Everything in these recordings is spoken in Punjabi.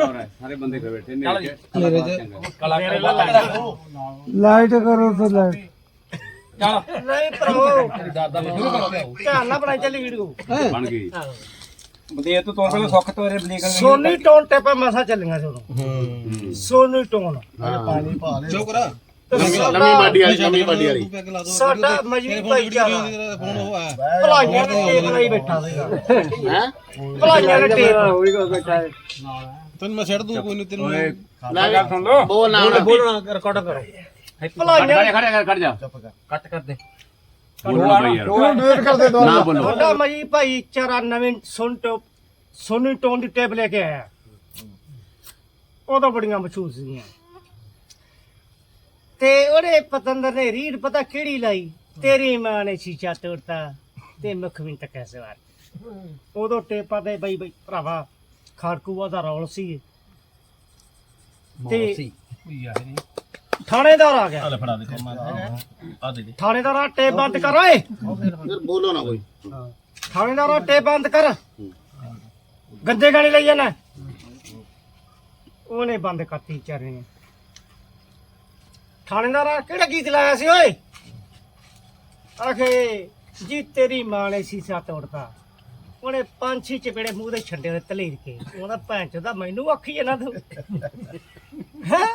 ਸਾਰੇ ਬੰਦੇ ਘਰ ਬੈਠੇ ਨੇ ਲਾਈਟ। ਕਰੋ ਤੇ ਲਾਈਟ। ਚੱਲ। ਨਹੀਂ ਭਰਾਵੋ ਦਾਦਾ ਨੂੰ ਸ਼ੁਰੂ ਕਰੋ ਧਿਆਨ ਨਾਲ ਬਣਾਈ ਚੱਲੀ ਵੀਡੀਓ। ਬਣ ਗਈ। ਬਦੇ ਤੂੰ ਤੋਰ ਸੁੱਖ ਤੋਰੇ ਬਲੀਕ ਸੋਨੀ ਟੋਨ ਤੇ ਪਾ ਮਸਾ ਚੱਲੀਆਂ ਸੀ ਉਦੋਂ। Sony tone. ਪਾਣੀ ਪਾ ਲੈ। ਚੋਕਰਾ ਨਵੀਂ ਮਾਡੀ ਵਾਲੀ ਨਵੀਂ ਮਾਡੀ ਵਾਲੀ। ਸਾਡਾ ਮਜੀਦ ਭਾਈਚਾਰਾ ਫੋਨ ਉਹ ਆ। ਭਲਾਈਆਂ ਦੇ ਟੇਪ ਲਈ ਬੈਠਾ ਸੀਗਾ। ਹੈ? ਭਲਾਈਆਂ ਦੇ ਟੇਪ ਤੈਨੂੰ ਮੈਂ ਛੱਡ ਦੂੰ ਕੋਈ ਨਹੀਂ ਤੈਨੂੰ ਗੱਲ ਸੁਣ ਲੋ ਬੋਲ ਨਾ। ਬੋਲਣਾ ਰਿਕਾਰਡ ਕਰੋ। ਭਲਾਈਆਂ ਖੜੇ ਖੜੇ ਕਰ ਜਾ ਕੱਟ ਕਰ ਡੇਟ ਕਰ। ਦੇ ਦੋ। ਨਾ ਬੋਲੋ। ਤੁਹਾਡਾ ਮਜੀਦ ਭਾਈਚਾਰਾ ਨਵੀਂ ਸੁਨ ਟੋ ਸੋਨੀ ਟੋਨ ਦੀ ਟੇਪ ਲੈ ਕੇ ਆਇਆ। ਉਦੋਂ ਬੜੀਆਂ ਮਸ਼ਹੂਰ ਸੀਗੀਆਂ। ਤੇ ਉਹਨੇ ਪਤੰਦਰ ਨੇ ਰੀੜ ਪਤਾ ਕਿਹੜੀ ਲਾਈ? ਤੇਰੀ ਮਾਂ ਨੇ ਸ਼ੀਸ਼ਾ ਤੋੜਤਾ ਤੇ ਮੁੱਖ ਵੀ ਤੱਕ ਐਸੇ ਵਾਰ ਉਦੋਂ ਟੇਪਾਂ ਤੇ ਬਈ ਬਈ ਭਰਾਵਾ ਖਾੜਕੂਆ ਦਾ ਰੌਲ ਸੀ। ਤੇ ਥਾਣੇਦਾਰ ਆ ਗਿਆ। ਫੜਾ ਦੇ ਆ ਦੇ ਦੇ। ਥਾਣੇਦਾਰ ਆ ਟੇਪ ਬੰਦ ਕਰ ਓਏ। ਬੋਲੋ ਨਾ ਕੋਈ। ਥਾਣੇਦਾਰ ਆ ਟੇਪ ਬੰਦ ਕਰ। ਗੰਦੇ ਗਾਣੇ ਲਈ ਜਾਣਾ ਉਹਨੇ ਬੰਦ ਕਰਤੀ ਵਿਚਾਰੇ ਨੇ। ਥਾਣੇਦਾਰ ਕਿਹੜਾ ਗੀਤ ਲਾਇਆ ਸੀ ਓਏ? ਆਖੇ ਜੀ ਤੇਰੀ ਮਾਂ ਨੇ ਸੀਸਾ ਤੋੜਤਾ। ਉਹਨੇ ਪੰਜ ਛੇ ਚਪੇੜੇ ਮੂੰਹ ਦੇ ਛੱਡੇ ਦੇ ਤਲੇਰ ਕੇ। ਉਹਦਾ ਭੈਣ ਚੋਦਾ ਮੈਨੂੰ ਆਖੀ ਇਹਨਾਂ ਤੂੰ। ਹੈ?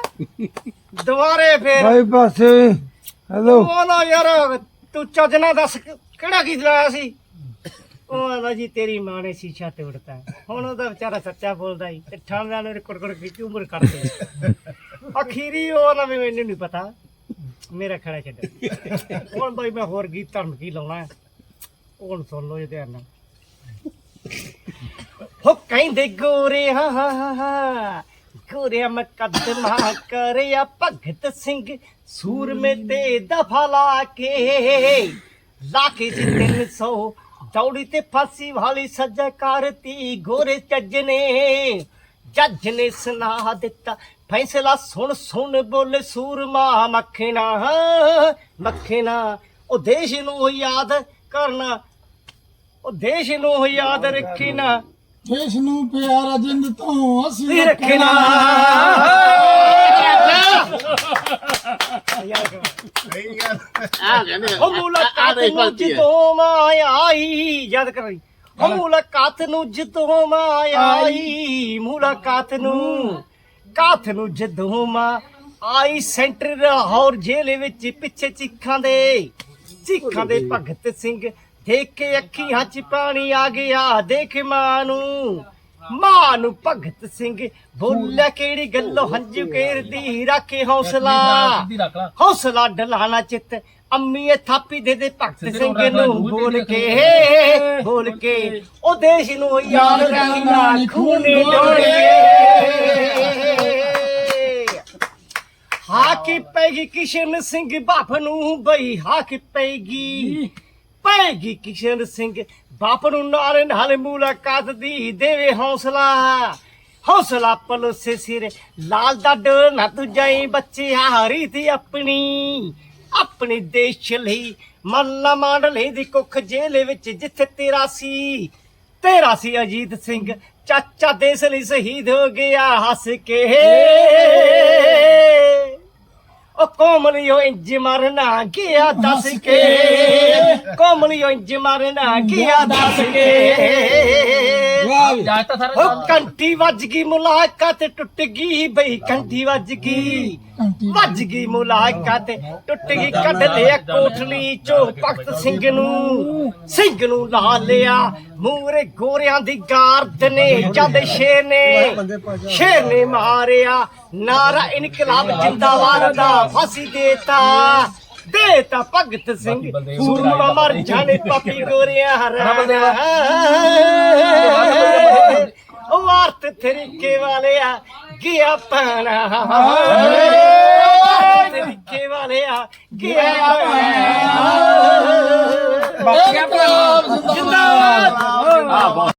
ਦੁਬਾਰੇ ਫੇਰ ਭਾਈ ਪਾਸੇ ਹੈਲੋ ਉਹ ਨਾ ਯਾਰ ਤੂੰ ਚੱਜ ਨਾਲ ਦੱਸ ਕਿ- ਕਿਹੜਾ ਗੀਤ ਲਾਇਆ ਸੀ? ਉਹ ਆਂਦਾ ਜੀ ਤੇਰੀ ਮਾਂ ਨੇ ਸ਼ੀਸ਼ਾ ਤੋੜਤਾ। ਹੁਣ ਉਹਦਾ ਵਿਚਾਰਾ ਸੱਚਾ ਬੋਲਦਾ ਹੀ ਤੇ ਠਾਣਦਾ ਨੇ ਕੁੜਕੁੜ ਕੀਤੀ ਉਮਰ ਕੱਢਦੇ ਅਖੀਰੀ ਉਹ ਨਾ ਵੀ ਮੈਨੂੰ ਨਹੀਂ ਪਤਾ। ਮੇਰਾ ਖੜਾ ਛੱਡ। ਹੁਣ ਬਾਈ ਮੈਂ ਹੋਰ ਗੀਤ ਧਰਮ ਕੀ ਲਾਉਣਾ ਹੈ? ਹੁਣ ਸੁਣ ਲਓ ਜੇ ਧਿਆਨ ਨਾਲ ਹੋ ਕਹਿੰਦੇ, ਗੋਰੇ, ਹਾ ਹਾ ਹਾ ਹਾ। ਗੋਰਿਆ ਕਰਿਆ ਭਗਤ ਸਿੰਘ। ਸੂਰਮੇ ਤੇ ਦਫਾ ਲਾ ਕੇ ਲਾ ਕੇ ਸੀ। 300 ਦੌੜੀ ਤੇ ਫਾਸੀ ਵਾਲੀ ਸਜ਼ਾ ਕਰਤੀ ਗੋਰੇ ਚੱਜ ਨੇ। ਜੱਜ ਨੇ ਸੁਣਾ ਦਿੱਤਾ ਫੈਸਲਾ ਸੁਣ ਸੁਣ ਬੋਲੇ ਸੂਰਮਾ ਮੱਖਣਾ ਮੱਖਣਾ ਉਹ ਦੇਸ਼ ਨੂੰ ਯਾਦ ਕਰਨਾ ਉਹ ਦੇਸ਼ ਨੂੰ ਯਾਦ ਰੱਖਣਾ ਦੇਸ਼ ਨੂੰ ਪਿਆਰਾ ਜਿੰਦ ਤੋਂ ਅਸੀਂ ਰੱਖਣਾ ਉਹ ਮੁਲਾਕਾਤ ਨੂੰ ਯਾਦ ਕਰ ਉਹ ਮੁਲਾਕਾਤ ਨੂੰ ਜਦੋਂ ਮਾਂ ਆਈ ਮੁਲਾਕਾਤ ਨੂੰ। ਕਾਥ ਨੂੰ ਜਦੋਂ ਮਾਂ ਆਈ ਸੈਂਟਰ ਲਾਹੌਰ ਜੇਲ੍ਹ ਵਿੱਚ ਪਿੱਛੇ ਚੀਖਾਂ ਦੇ। ਚੀਖਾਂ ਦੇ ਭਗਤ ਸਿੰਘ ਦੇਖ ਕੇ ਅੱਖੀਆਂ 'ਚ ਪਾਣੀ ਆ ਗਿਆ ਦੇਖ ਮਾਂ ਨੂੰ। ਮਾਂ ਨੂੰ ਭਗਤ ਸਿੰਘ ਬੋਲਿਆ ਕਿਹੜੀ ਗੱਲੋਂ ਹੰਝੂ ਕੇਰਦੀ ਰੱਖੇ ਹੌਸਲਾ। ਹੌਸਲਾ ਡਲਾਣਾ ਚਿੱਤ ਅੰਮੀ ਇਹ ਥਾਪੀ ਦੇ ਦੇ ਭਗਤ ਸਿੰਘ ਨੂੰ ਬੋਲ ਕੇ ਬੋਲ ਕੇ ਉਹ ਦੇਸ਼ ਨੂੰ ਯਾਦ ਰੱਖਣਾ ਖੂਨੇ ਡੋਲੇ ਹਾਕੀ ਪੈਗੀ ਕਿਸ਼ਨ ਸਿੰਘ ਬਾਪ ਨੂੰ ਬਈ ਹਾਕੀ ਪੈਗੀ। ਪੈਗੀ ਕਿਸ਼ਨ ਸਿੰਘ ਬਾਪ ਨੂੰ ਨਾਲ ਨਾਲ ਮੁਲਾਕਾਤ ਦੀ ਦੇਵੇ ਹੌਸਲਾ। ਹੌਸਲਾ ਪਲੋਸੇ ਸਿਰ ਲਾਲ ਦਾ ਡੋਰ ਨਾ ਤੂੰ ਜਾਈ ਬੱਚੇ ਹਾਰੀ ਤੀ ਆਪਣੀ। ਆਪਣੇ ਦੇਸ਼ ਲਈ ਮਨ ਨਾ ਮਾਂਡ ਲਈ ਦੀ ਕੁੱਖ ਜੇਲੇ ਵਿੱਚ ਜਿੱਥੇ ਤੇਰਾ ਸੀ। ਤੇਰਾ ਸੀ ਅਜੀਤ ਸਿੰਘ ਚਾਚਾ ਦੇਸ਼ ਲਈ ਸ਼ਹੀਦ ਹੋ ਗਿਆ ਹੱਸ ਕੇ। ਉਹ ਕੋਮਲਿਓ ਇੰਜ ਮਰਨਾ ਗਿਆ ਦੱਸ ਕੇ। ਕੋਮਲਿਓ ਇੰਜ ਮਰਨਾ ਗਿਆ ਦੱਸ ਕੇ। ਜਾ ਤਾਂ ਸਾਰਾ ਉਹ ਕੰਠੀ ਵੱਜ ਗਈ ਮੁਲਾਕਾਤ ਟੁੱਟ ਗਈ ਬਈ ਕੰਠੀ ਵੱਜ ਗਈ। ਵੱਜ ਗਈ ਮੁਲਾਕਾਤ ਟੁੱਟ ਗਈ ਕੱਢ ਲਿਆ ਕੋਠਲੀ ਚੋਂ ਭਗਤ ਸਿੰਘ ਨੂੰ। ਸਿੰਘ ਨੂੰ ਲਾ ਲਿਆ ਮੂਰੇ ਗੋਰਿਆਂ ਦੀ ਗਾਰਦ ਨੇ ਜਦ ਸ਼ੇਰ ਨੇ ਸ਼ੇਰ ਨੇ ਮਾਰਿਆ। ਨਾਰਾ ਇਨਕਲਾਬ ਜਿੰਦਾਬਾਦ ਦਾ ਫਾਂਸੀ ਦੇਤਾ। ਦੇਤਾ ਭਗਤ ਸਿੰਘ। ਸੂਰਮਾ ਮਰ ਜਾਣੇ ਪਾਪੀ ਗੋਰਿਆਂ ਹਰਾ। ਆਰਤ ਤਰੀਕੇ ਵਾਲਿਆ ਗਿਆ ਪਾਣਾ ਤਰੀਕੇ ਵਾਲਿਆ ਗਿਆ ਪਾਣਾ ਬਾਕੀ ਆਪਣਾ ਜਿੰਦਾਬਾਦ।